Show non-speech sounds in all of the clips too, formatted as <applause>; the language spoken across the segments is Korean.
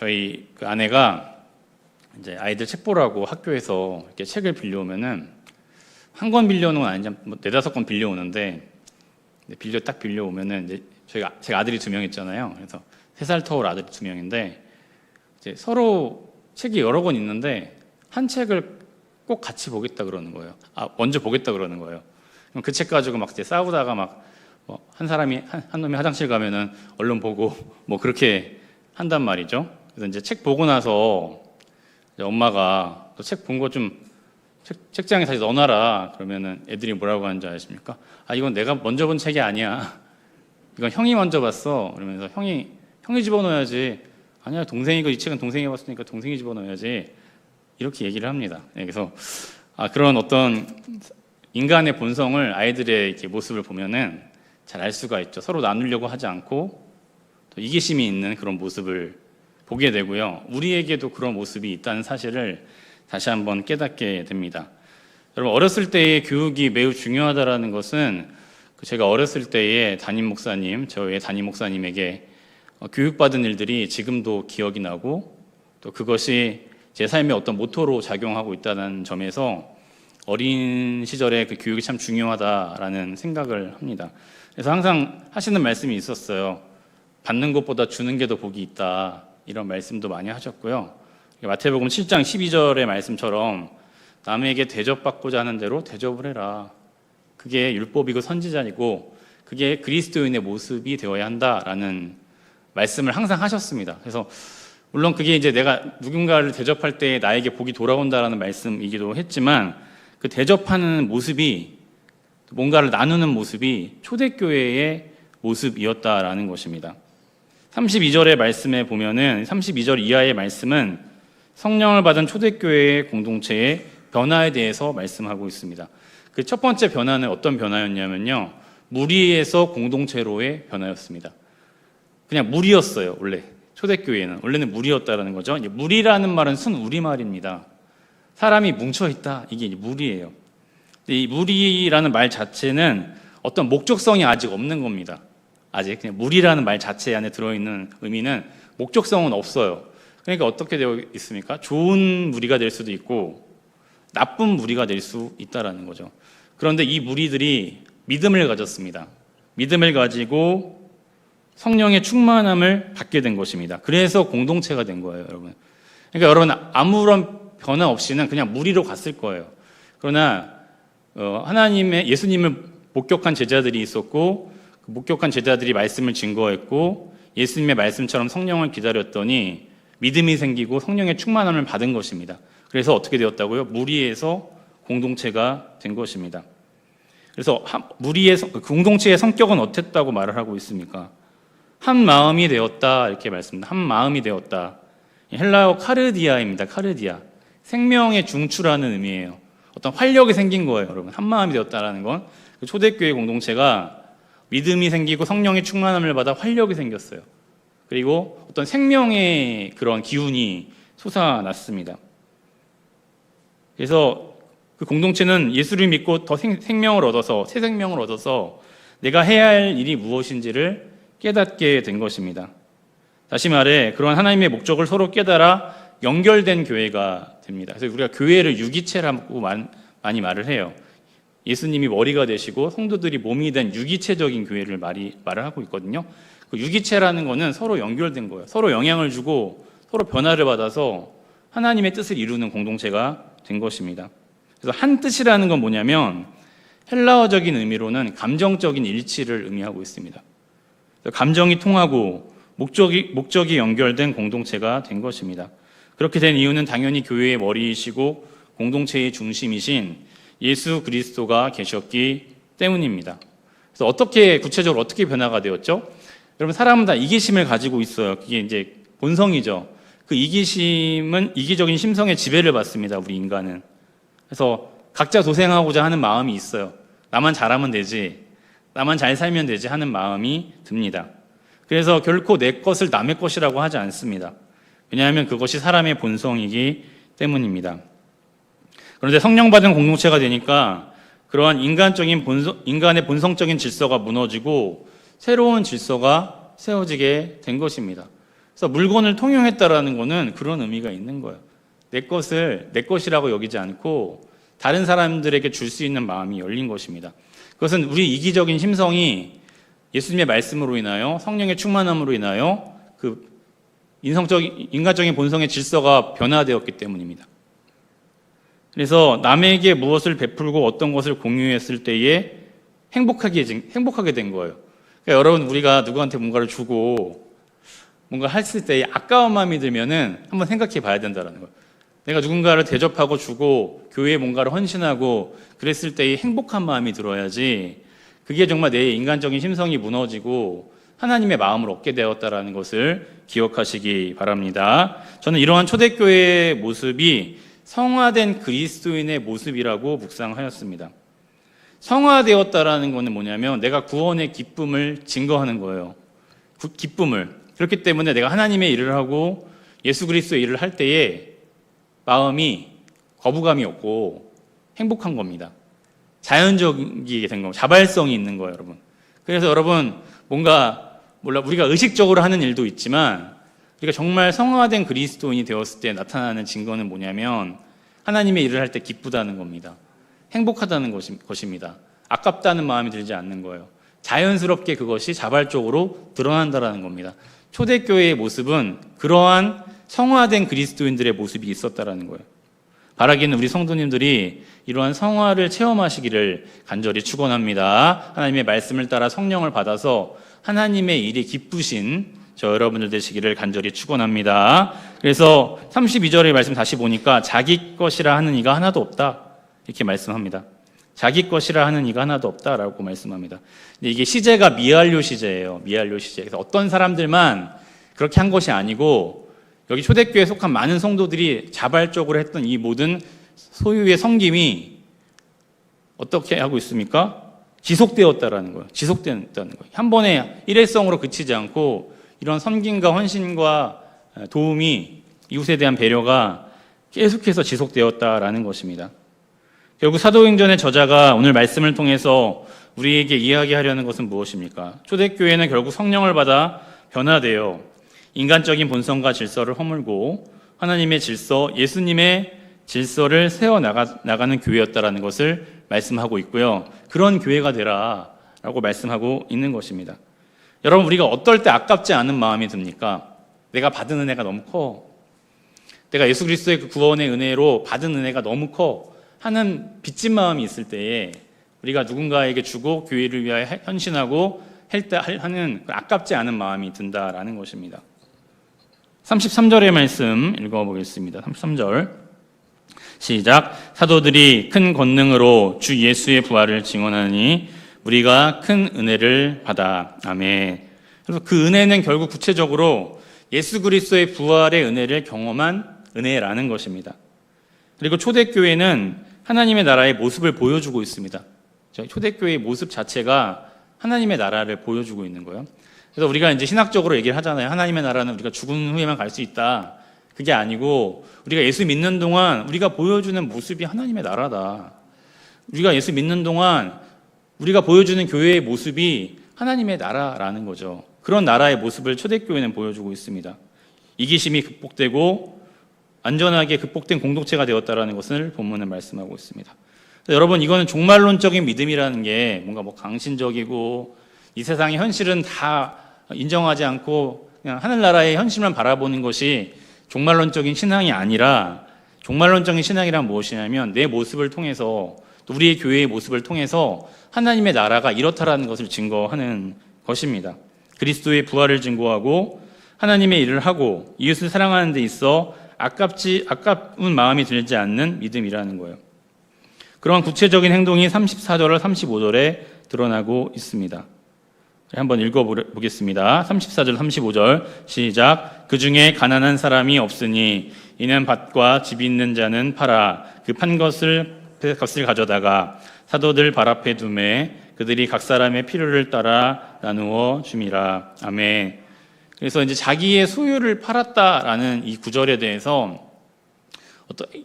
저희 그 아내가 이제 아이들 책 보라고 학교에서 이렇게 책을 빌려오면은 한 권 빌려오는 건 아니지만 뭐 네다섯 권 빌려오는데 빌려 딱 빌려오면은 이제 저희가 제가 아들이 두 명 있잖아요. 그래서 세 살 터울 아들이 두 명인데 이제 서로 책이 여러 권 있는데 한 책을 꼭 같이 보겠다 그러는 거예요. 아 먼저 보겠다 그러는 거예요. 그럼 그 책 가지고 막 이제 싸우다가 막 뭐 한 사람이 한, 한 놈이 화장실 가면은 얼른 보고 뭐 그렇게 한단 말이죠. 그래서 이제 책 보고 나서 엄마가 또 책 본 거 좀 책장에 다시 넣어놔라 그러면은 애들이 뭐라고 하는지 아십니까? 아 이건 내가 먼저 본 책이 아니야. <laughs> 이건 형이 먼저 봤어. 그러면서 형이 형이 집어넣어야지. 아니야 동생이 그이 책은 동생이 봤으니까 동생이 집어넣어야지. 이렇게 얘기를 합니다. 네, 그래서 아, 그런 어떤 인간의 본성을 아이들의 이렇게 모습을 보면은 잘 알 수가 있죠. 서로 나누려고 하지 않고 또 이기심이 있는 그런 모습을 보게 되고요. 우리에게도 그런 모습이 있다는 사실을 다시 한번 깨닫게 됩니다. 여러분 어렸을 때의 교육이 매우 중요하다라는 것은 그 제가 어렸을 때의 담임 목사님, 저의 담임 목사님에게 어, 교육받은 일들이 지금도 기억이 나고 또 그것이 제 삶의 어떤 모토로 작용하고 있다는 점에서 어린 시절의 그 교육이 참 중요하다라는 생각을 합니다. 그래서 항상 하시는 말씀이 있었어요. 받는 것보다 주는 게 더 복이 있다. 이런 말씀도 많이 하셨고요. 마태복음 7장 12절의 말씀처럼 남에게 대접받고자 하는 대로 대접을 해라. 그게 율법이고 선지자이고 그게 그리스도인의 모습이 되어야 한다라는 말씀을 항상 하셨습니다. 그래서 물론 그게 이제 내가 누군가를 대접할 때 나에게 복이 돌아온다라는 말씀이기도 했지만 그 대접하는 모습이 뭔가를 나누는 모습이 초대교회의 모습이었다라는 것입니다. 32절의 말씀에 보면은 32절 이하의 말씀은 성령을 받은 초대교회의 공동체의 변화에 대해서 말씀하고 있습니다. 그 첫 번째 변화는 어떤 변화였냐면요. 무리에서 공동체로의 변화였습니다. 그냥 무리였어요, 원래. 초대교회는. 원래는 무리였다라는 거죠. 무리라는 말은 순 우리말입니다. 사람이 뭉쳐있다. 이게 무리예요. 이 무리라는 말 자체는 어떤 목적성이 아직 없는 겁니다. 아직 그냥 무리라는 말 자체 안에 들어있는 의미는 목적성은 없어요. 그러니까 어떻게 되어 있습니까? 좋은 무리가 될 수도 있고 나쁜 무리가 될 수 있다라는 거죠. 그런데 이 무리들이 믿음을 가졌습니다. 믿음을 가지고 성령의 충만함을 받게 된 것입니다. 그래서 공동체가 된 거예요, 여러분. 그러니까 여러분 아무런 변화 없이는 그냥 무리로 갔을 거예요. 그러나 어, 하나님의 예수님을 목격한 제자들이 있었고 그 목격한 제자들이 말씀을 증거했고 예수님의 말씀처럼 성령을 기다렸더니 믿음이 생기고 성령의 충만함을 받은 것입니다. 그래서 어떻게 되었다고요? 무리에서 공동체가 된 것입니다. 그래서 무리의 그 공동체의 성격은 어땠다고 말을 하고 있습니까? 한 마음이 되었다 이렇게 말씀합니다. 한 마음이 되었다. 헬라어 카르디아입니다. 카르디아. 생명의 중추라는 의미예요. 어떤 활력이 생긴 거예요, 여러분. 한 마음이 되었다라는 건그 초대교회 공동체가 믿음이 생기고 성령의 충만함을 받아 활력이 생겼어요. 그리고 어떤 생명의 그런 기운이 솟아났습니다. 그래서 그 공동체는 예수를 믿고 더 생, 명을 얻어서 새 생명을 얻어서 내가 해야 할 일이 무엇인지를 깨닫게 된 것입니다. 다시 말해 그런 하나님의 목적을 서로 깨달아 연결된 교회가 됩니다. 그래서 우리가 교회를 유기체라고 많이 말을 해요. 예수님이 머리가 되시고 성도들이 몸이 된 유기체적인 교회를 말이, 말을 하고 있거든요. 그 유기체라는 거는 서로 연결된 거예요. 서로 영향을 주고 서로 변화를 받아서 하나님의 뜻을 이루는 공동체가 된 것입니다. 그래서 한 뜻이라는 건 뭐냐면 헬라어적인 의미로는 감정적인 일치를 의미하고 있습니다. 감정이 통하고 목적이, 목적이 연결된 공동체가 된 것입니다. 그렇게 된 이유는 당연히 교회의 머리이시고 공동체의 중심이신 예수 그리스도가 계셨기 때문입니다. 그래서 어떻게 구체적으로 어떻게 변화가 되었죠? 여러분 사람은 다 이기심을 가지고 있어요. 그게 이제 본성이죠. 그 이기심은 이기적인 심성의 지배를 받습니다. 우리 인간은. 그래서 각자 도생하고자 하는 마음이 있어요. 나만 잘하면 되지. 나만 잘 살면 되지 하는 마음이 듭니다. 그래서 결코 내 것을 남의 것이라고 하지 않습니다. 왜냐하면 그것이 사람의 본성이기 때문입니다. 그런데 성령 받은 공동체가 되니까 그러한 인간적인 본성, 인간의 본성적인 질서가 무너지고 새로운 질서가 세워지게 된 것입니다. 그래서 물건을 통용했다라는 거는 그런 의미가 있는 거예요. 내 것을 내 것이라고 여기지 않고 다른 사람들에게 줄 수 있는 마음이 열린 것입니다. 그것은 우리 이기적인 심성이 예수님의 말씀으로 인하여 성령의 충만함으로 인하여 그 인성적 인간적인 본성의 질서가 변화되었기 때문입니다. 그래서 남에게 무엇을 베풀고 어떤 것을 공유했을 때에 행복하게 행복하게 된 거예요. 그러니까 여러분 우리가 누구한테 뭔가를 주고 뭔가 했을 때 아까운 마음이 들면은 한번 생각해 봐야 된다는 거예요. 내가 누군가를 대접하고 주고 교회에 뭔가를 헌신하고 그랬을 때의 행복한 마음이 들어야지 그게 정말 내 인간적인 심성이 무너지고 하나님의 마음을 얻게 되었다라는 것을 기억하시기 바랍니다. 저는 이러한 초대교회의 모습이 성화된 그리스도인의 모습이라고 묵상하였습니다. 성화되었다라는 것은 뭐냐면 내가 구원의 기쁨을 증거하는 거예요. 그 기쁨을. 그렇기 때문에 내가 하나님의 일을 하고 예수 그리스도의 일을 할 때에 마음이 거부감이 없고 행복한 겁니다. 자연적이게 된 겁니다. 자발성이 있는 거예요, 여러분. 그래서 여러분 뭔가 몰라 우리가 의식적으로 하는 일도 있지만 우리가 정말 성화된 그리스도인이 되었을 때 나타나는 증거는 뭐냐면 하나님의 일을 할 때 기쁘다는 겁니다. 행복하다는 것입니다. 아깝다는 마음이 들지 않는 거예요. 자연스럽게 그것이 자발적으로 드러난다라는 겁니다. 초대교회의 모습은 그러한 성화된 그리스도인들의 모습이 있었다라는 거예요. 바라기는 우리 성도님들이 이러한 성화를 체험하시기를 간절히 축원합니다. 하나님의 말씀을 따라 성령을 받아서 하나님의 일이 기쁘신 저 여러분들 되시기를 간절히 축원합니다. 그래서 32절의 말씀 다시 보니까 자기 것이라 하는 이가 하나도 없다. 이렇게 말씀합니다. 자기 것이라 하는 이가 하나도 없다라고 말씀합니다. 근데 이게 시제가 미알료 시제예요. 미알료 시제. 그래서 어떤 사람들만 그렇게 한 것이 아니고 여기 초대교회에 속한 많은 성도들이 자발적으로 했던 이 모든 소유의 섬김이 어떻게 하고 있습니까? 지속되었다라는 거예요. 지속되었다는 거예요. 한 번에 일회성으로 그치지 않고 이런 섬김과 헌신과 도움이 이웃에 대한 배려가 계속해서 지속되었다라는 것입니다. 결국 사도행전의 저자가 오늘 말씀을 통해서 우리에게 이야기하려는 것은 무엇입니까? 초대교회는 결국 성령을 받아 변화되어 인간적인 본성과 질서를 허물고 하나님의 질서, 예수님의 질서를 세워 나가, 나가는 교회였다라는 것을 말씀하고 있고요. 그런 교회가 되라라고 말씀하고 있는 것입니다. 여러분 우리가 어떨 때 아깝지 않은 마음이 듭니까? 내가 받은 은혜가 너무 커. 내가 예수 그리스도의 그 구원의 은혜로 받은 은혜가 너무 커 하는 빚진 마음이 있을 때에 우리가 누군가에게 주고 교회를 위하여 헌신하고 하는 그 아깝지 않은 마음이 든다라는 것입니다. 33절의 말씀 읽어보겠습니다. 33절. 시작. 사도들이 큰 권능으로 주 예수의 부활을 증언하니 우리가 큰 은혜를 받아. 아멘. 그 은혜는 결국 구체적으로 예수 그리스도의 부활의 은혜를 경험한 은혜라는 것입니다. 그리고 초대교회는 하나님의 나라의 모습을 보여주고 있습니다. 초대교회의 모습 자체가 하나님의 나라를 보여주고 있는 거예요. 그래서 우리가 이제 신학적으로 얘기를 하잖아요. 하나님의 나라는 우리가 죽은 후에만 갈 수 있다. 그게 아니고 우리가 예수 믿는 동안 우리가 보여주는 모습이 하나님의 나라다. 우리가 예수 믿는 동안 우리가 보여주는 교회의 모습이 하나님의 나라라는 거죠. 그런 나라의 모습을 초대교회는 보여주고 있습니다. 이기심이 극복되고 안전하게 극복된 공동체가 되었다라는 것을 본문은 말씀하고 있습니다. 여러분 이거는 종말론적인 믿음이라는 게 뭔가 뭐 강신적이고 이 세상의 현실은 다 인정하지 않고 그냥 하늘나라의 현실만 바라보는 것이 종말론적인 신앙이 아니라 종말론적인 신앙이란 무엇이냐면 내 모습을 통해서 또 우리의 교회의 모습을 통해서 하나님의 나라가 이렇다라는 것을 증거하는 것입니다. 그리스도의 부활을 증거하고 하나님의 일을 하고 이웃을 사랑하는 데 있어 아깝지 아까운 마음이 들지 않는 믿음이라는 거예요. 그러한 구체적인 행동이 34절, 35절에 드러나고 있습니다. 한번 읽어보겠습니다. 34절, 35절 시작. 그 중에 가난한 사람이 없으니 이는 밭과 집이 있는 자는 팔아 그 판 것을 값을 가져다가 사도들 발 앞에 두매 그들이 각 사람의 필요를 따라 나누어 줌이라. 아멘. 그래서 이제 자기의 소유를 팔았다라는 이 구절에 대해서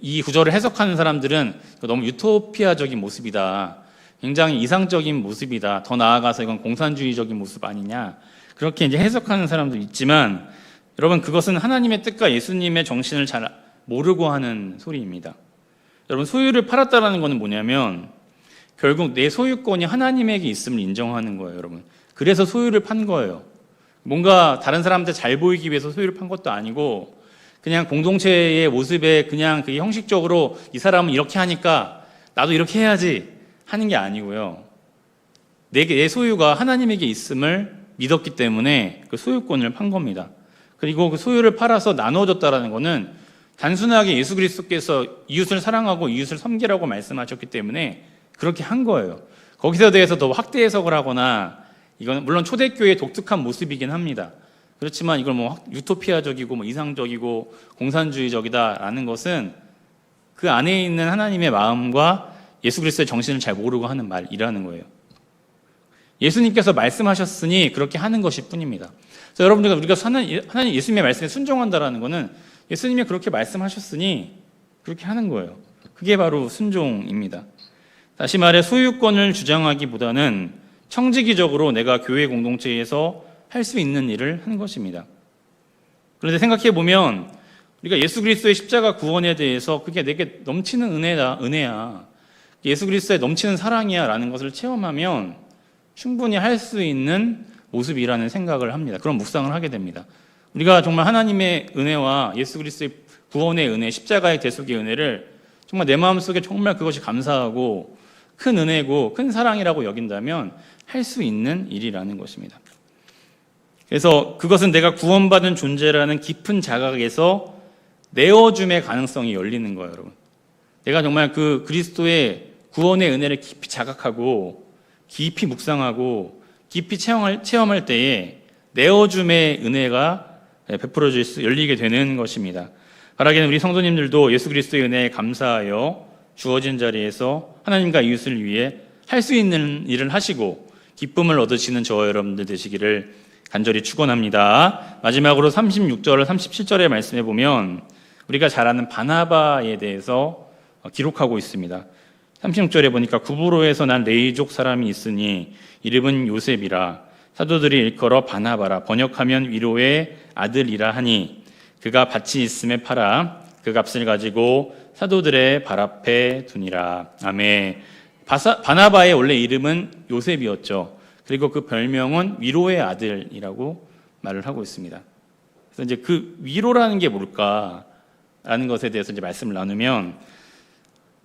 이 구절을 해석하는 사람들은 너무 유토피아적인 모습이다. 굉장히 이상적인 모습이다. 더 나아가서 이건 공산주의적인 모습 아니냐. 그렇게 이제 해석하는 사람도 있지만 여러분 그것은 하나님의 뜻과 예수님의 정신을 잘 모르고 하는 소리입니다. 여러분 소유를 팔았다라는 것은 뭐냐면 결국 내 소유권이 하나님에게 있음을 인정하는 거예요, 여러분. 그래서 소유를 판 거예요. 뭔가 다른 사람한테 잘 보이기 위해서 소유를 판 것도 아니고 그냥 공동체의 모습에 그냥 그게 형식적으로 이 사람은 이렇게 하니까 나도 이렇게 해야지 하는 게 아니고요. 내, 내 소유가 하나님에게 있음을 믿었기 때문에 그 소유권을 판 겁니다. 그리고 그 소유를 팔아서 나누어졌다라는 것은 단순하게 예수 그리스도께서 이웃을 사랑하고 이웃을 섬기라고 말씀하셨기 때문에 그렇게 한 거예요. 거기서 대해서 더 확대 해석을 하거나 이건 물론 초대교회의 독특한 모습이긴 합니다. 그렇지만 이걸 뭐 유토피아적이고 뭐 이상적이고 공산주의적이다라는 것은 그 안에 있는 하나님의 마음과 예수 그리스도의 정신을 잘 모르고 하는 말이라는 거예요. 예수님께서 말씀하셨으니 그렇게 하는 것일 뿐입니다. 그래서 여러분들 우리가 하나님 예수님의 말씀에 순종한다라는 것은 예수님이 그렇게 말씀하셨으니 그렇게 하는 거예요. 그게 바로 순종입니다. 다시 말해 소유권을 주장하기보다는 청지기적으로 내가 교회 공동체에서 할 수 있는 일을 하는 것입니다. 그런데 생각해 보면 우리가 예수 그리스도의 십자가 구원에 대해서 그게 내게 넘치는 은혜다, 은혜야. 예수 그리스도의 넘치는 사랑이야 라는 것을 체험하면 충분히 할 수 있는 모습이라는 생각을 합니다. 그런 묵상을 하게 됩니다. 우리가 정말 하나님의 은혜와 예수 그리스도의 구원의 은혜, 십자가의 대속의 은혜를 정말 내 마음속에 정말 그것이 감사하고 큰 은혜고 큰 사랑이라고 여긴다면 할 수 있는 일이라는 것입니다. 그래서 그것은 내가 구원받은 존재라는 깊은 자각에서 내어줌의 가능성이 열리는 거예요, 여러분. 내가 정말 그 그리스도의 구원의 은혜를 깊이 자각하고 깊이 묵상하고 깊이 체험할, 체험할 때에 내어줌의 은혜가 베풀어질 수 열리게 되는 것입니다. 바라기는 우리 성도님들도 예수 그리스도의 은혜에 감사하여 주어진 자리에서 하나님과 이웃을 위해 할 수 있는 일을 하시고 기쁨을 얻으시는 저와 여러분들 되시기를 간절히 축원합니다. 마지막으로 36절, 37절의 말씀해 보면 우리가 잘 아는 바나바에 대해서 기록하고 있습니다. 36절에 보니까 구브로에서 난 레이족 사람이 있으니 이름은 요셉이라 사도들이 일컬어 바나바라 번역하면 위로의 아들이라 하니 그가 밭이 있음에 팔아 그 값을 가지고 사도들의 발 앞에 두니라 아멘. 바사, 바나바의 원래 이름은 요셉이었죠. 그리고 그 별명은 위로의 아들이라고 말을 하고 있습니다. 그래서 이제 그 위로라는 게 뭘까라는 것에 대해서 이제 말씀을 나누면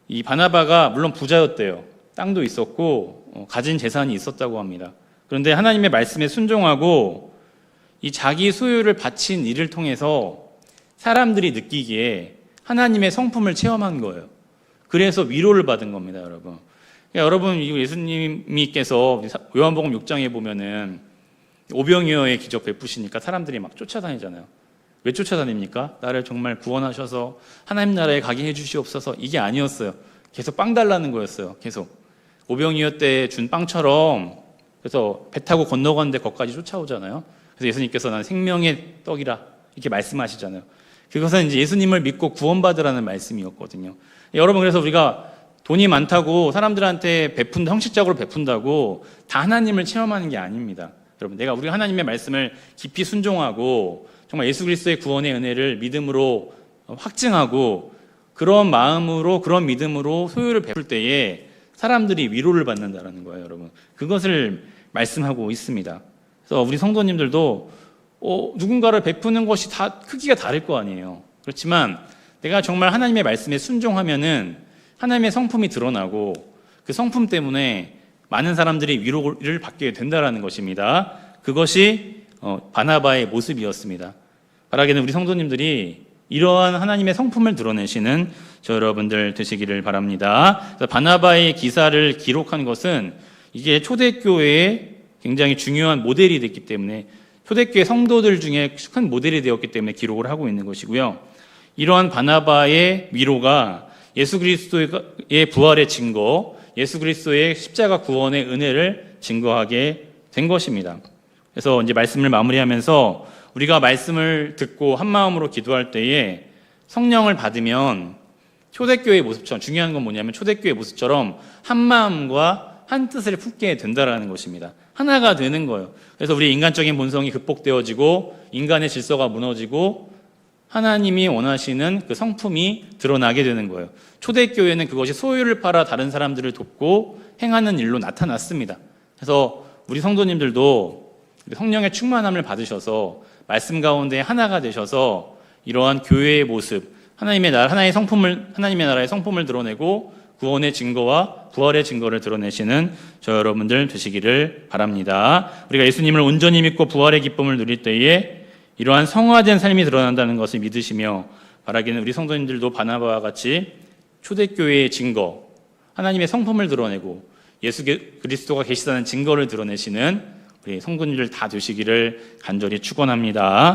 이 바나바가 물론 부자였대요. 땅도 있었고 어, 가진 재산이 있었다고 합니다. 그런데 하나님의 말씀에 순종하고 이 자기 소유를 바친 일을 통해서 사람들이 느끼기에 하나님의 성품을 체험한 거예요. 그래서 위로를 받은 겁니다, 여러분. 그러니까 여러분, 예수님께서 요한복음 6장에 보면은 오병이어의 기적 베푸시니까 사람들이 막 쫓아다니잖아요. 왜 쫓아다닙니까? 나를 정말 구원하셔서 하나님 나라에 가게 해주시옵소서. 이게 아니었어요. 계속 빵 달라는 거였어요. 계속. 오병이어 때 준 빵처럼 그래서 배 타고 건너갔는데 거기까지 쫓아오잖아요. 그래서 예수님께서 난 생명의 떡이라 이렇게 말씀하시잖아요. 그것은 이제 예수님을 믿고 구원받으라는 말씀이었거든요. 여러분 그래서 우리가 돈이 많다고 사람들한테 베푼다 형식적으로 베푼다고 다 하나님을 체험하는 게 아닙니다. 여러분 내가 우리 하나님의 말씀을 깊이 순종하고 정말 예수 그리스도의 구원의 은혜를 믿음으로 확증하고 그런 마음으로 그런 믿음으로 소유를 베풀 때에 사람들이 위로를 받는다라는 거예요, 여러분. 그것을 말씀하고 있습니다. 그래서 우리 성도님들도 어, 누군가를 베푸는 것이 다 크기가 다를 거 아니에요. 그렇지만 내가 정말 하나님의 말씀에 순종하면은 하나님의 성품이 드러나고 그 성품 때문에 많은 사람들이 위로를 받게 된다라는 것입니다. 그것이 어, 바나바의 모습이었습니다. 바라기는 우리 성도님들이 이러한 하나님의 성품을 드러내시는 저 여러분들 되시기를 바랍니다. 바나바의 기사를 기록한 것은 이게 초대교회의 굉장히 중요한 모델이 됐기 때문에 초대교회 성도들 중에 큰 모델이 되었기 때문에 기록을 하고 있는 것이고요. 이러한 바나바의 위로가 예수 그리스도의 부활의 증거, 예수 그리스도의 십자가 구원의 은혜를 증거하게 된 것입니다. 그래서 이제 말씀을 마무리하면서 우리가 말씀을 듣고 한 마음으로 기도할 때에 성령을 받으면 초대교회의 모습처럼 중요한 건 뭐냐면 초대교회의 모습처럼 한 마음과 한 뜻을 품게 된다라는 것입니다. 하나가 되는 거예요. 그래서 우리 인간적인 본성이 극복되어지고 인간의 질서가 무너지고 하나님이 원하시는 그 성품이 드러나게 되는 거예요. 초대교회는 그것이 소유를 팔아 다른 사람들을 돕고 행하는 일로 나타났습니다. 그래서 우리 성도님들도 성령의 충만함을 받으셔서 말씀 가운데 하나가 되셔서 이러한 교회의 모습, 하나님의 나라, 하나의 성품을 하나님의 나라의 성품을 드러내고 구원의 증거와 부활의 증거를 드러내시는 저 여러분들 되시기를 바랍니다. 우리가 예수님을 온전히 믿고 부활의 기쁨을 누릴 때에 이러한 성화된 삶이 드러난다는 것을 믿으시며 바라기는 우리 성도님들도 바나바와 같이 초대교회의 증거, 하나님의 성품을 드러내고 예수 그리스도가 계시다는 증거를 드러내시는 우리 성도님들 다 되시기를 간절히 축원합니다.